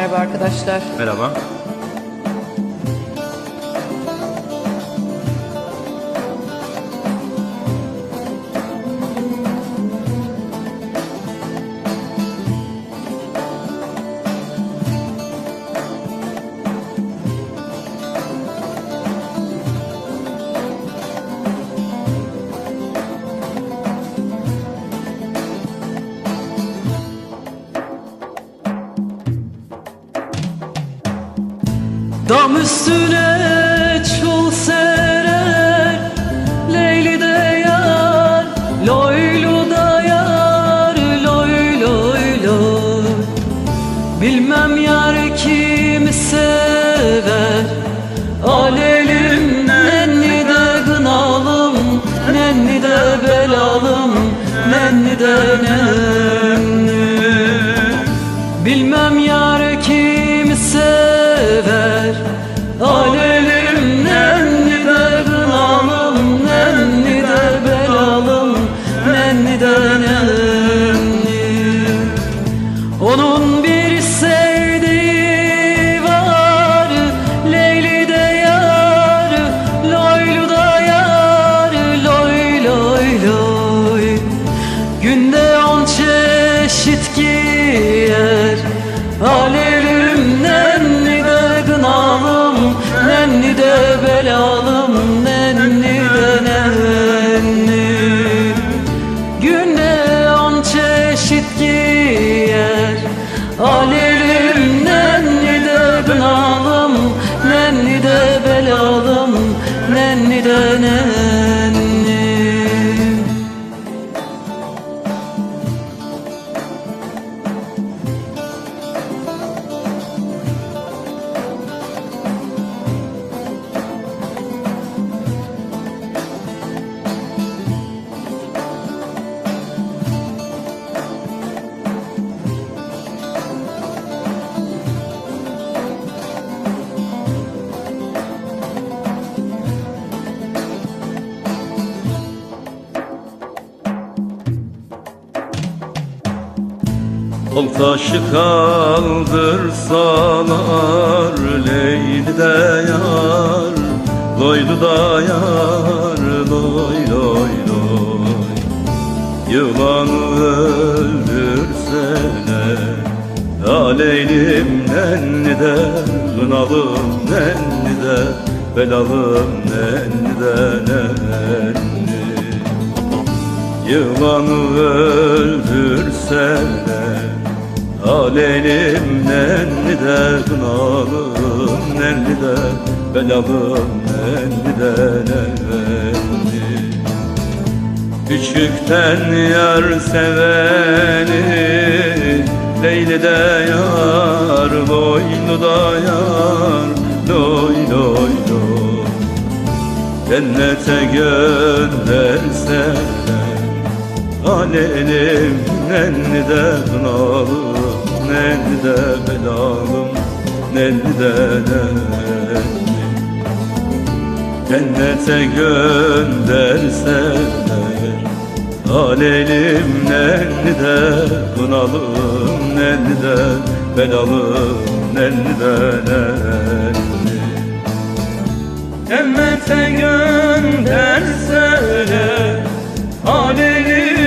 Merhaba arkadaşlar. Merhaba. Dam üstüne çul serer Leyli de yar Loylu da yar Loy loy loy Bilmem yar kimi sever Alelim nenni de gınalım Nenni de belalım Nenni de nenni. Bilmem yar kimi sever. Alelim Nenni de Ol taşı kaldırsalar Leyli de yar Loylu da yar Loy loy loy. Yılanı öldürseler Aleylim nenni de Gınalım nenni de Belalım nenni de nenni. Yılanı öldürseler Alelim nenni de Gınalım nenni de Belalım nenni de nenni Küçükten yar seveni Leyli de yar Loylu da yar Loy loy loy. Cennete gönderseler Alelim nenni de gınalım Nenni de belalım Nenni de nenni Cennete gönderseler Alelim nenni de Bunalım nenni de Belalım nenni de nenni Cennete gönderseler Alelim